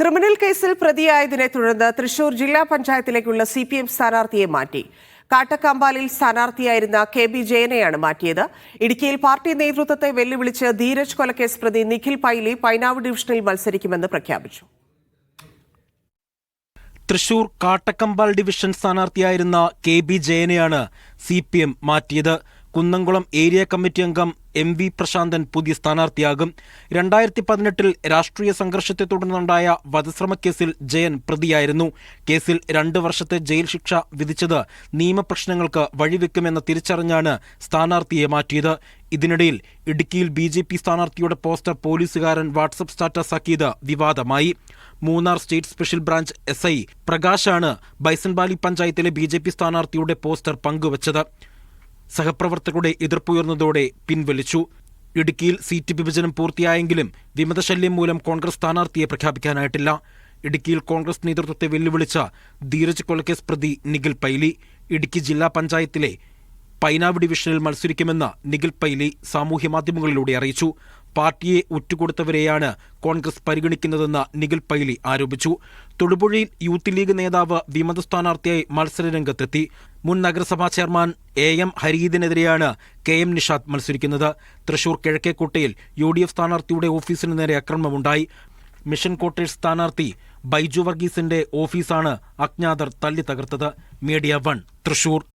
Criminal കേസിൽ പ്രതിയായതിനെ തുടർന്ന് തൃശൂർ ജില്ലാ പഞ്ചായത്തിലേക്കുള്ള സി പി എം സ്ഥാനാർത്ഥിയെ മാറ്റി. കാട്ടക്കാമ്പാലിൽ സ്ഥാനാർത്ഥിയായിരുന്ന കെ ബി ജയനെയാണ് മാറ്റിയത്. ഇടുക്കിയിൽ പാർട്ടി നേതൃത്വത്തെ വെല്ലുവിളിച്ച് ധീരജ് കൊലക്കേസ് പ്രതി നിഖിൽ പൈലി പൈനാവ് ഡിവിഷനിൽ മത്സരിക്കുമെന്ന് പ്രഖ്യാപിച്ചു. തൃശൂർ കാട്ടക്കമ്പാൽ ഡിവിഷൻ സ്ഥാനാർത്ഥിയായിരുന്ന കെ ബി ജയനെയാണ് സി പി എം മാറ്റിയത്. കുന്നംകുളം ഏരിയ കമ്മിറ്റി അംഗം എം വി പ്രശാന്തൻ പുതിയ സ്ഥാനാർത്ഥിയാകും. രണ്ടായിരത്തി പതിനെട്ടിൽ രാഷ്ട്രീയ സംഘർഷത്തെ തുടർന്നുണ്ടായ വധശ്രമക്കേസിൽ ജയൻ പ്രതിയായിരുന്നു. കേസിൽ രണ്ട് വർഷത്തെ ജയിൽ ശിക്ഷ വിധിച്ചത് നിയമപ്രശ്നങ്ങൾക്ക് വഴിവെക്കുമെന്ന് തിരിച്ചറിഞ്ഞാണ് സ്ഥാനാർത്ഥിയെ മാറ്റിയത്. ഇതിനിടയിൽ ഇടുക്കിയിൽ ബി ജെ പി സ്ഥാനാർത്ഥിയുടെ പോസ്റ്റർ പോലീസുകാരൻ വാട്സപ്പ് സ്റ്റാറ്റസ് ആക്കിയത് വിവാദമായി. Munnar state special branch S I പ്രകാശാണ് Bison Valley പഞ്ചായത്തിലെ ബി സ്ഥാനാർത്ഥിയുടെ പോസ്റ്റർ പങ്കുവച്ചത്. സഹപ്രവർത്തകരുടെ എതിർപ്പുയർന്നതോടെ പിൻവലിച്ചു. ഇടുക്കിയിൽ സീറ്റ് വിഭജനം പൂർത്തിയായെങ്കിലും വിമതശല്യം മൂലം കോൺഗ്രസ് സ്ഥാനാർത്ഥിയെ പ്രഖ്യാപിക്കാനായിട്ടില്ല. ഇടുക്കിയിൽ കോൺഗ്രസ് നേതൃത്വത്തെ വെല്ലുവിളിച്ച ധീരജ് കൊലക്കേസ് പ്രതി നിഖിൽ പൈലി ഇടുക്കി ജില്ലാ പഞ്ചായത്തിലെ പൈനാവ് ഡിവിഷനിൽ മത്സരിക്കുമെന്ന് നിഖിൽ പൈലി സാമൂഹ്യമാധ്യമങ്ങളിലൂടെ അറിയിച്ചു. പാർട്ടിയെ ഉറ്റുകൊടുത്തവരെയാണ് കോൺഗ്രസ് പരിഗണിക്കുന്നതെന്ന് നിഖിൽ പൈലി ആരോപിച്ചു. തൊടുപുഴയിൽ യൂത്ത് ലീഗ് നേതാവ് വിമത സ്ഥാനാർത്ഥിയായി മത്സരരംഗത്തെത്തി. മുൻ നഗരസഭാ ചെയർമാൻ എ എം ഹരീദിനെതിരെയാണ് കെ എം നിഷാദ് മത്സരിക്കുന്നത്. തൃശൂർ കിഴക്കേക്കോട്ടയിൽ യു ഡി എഫ് സ്ഥാനാർത്ഥിയുടെ ഓഫീസിന് നേരെ അക്രമമുണ്ടായി. മിഷൻ കോട്ടേഴ്സ് സ്ഥാനാർത്ഥി ബൈജു വർഗീസിന്റെ ഓഫീസാണ് അജ്ഞാതർ തല്ലി തകർത്തത് മീഡിയ വൺ തൃശൂർ.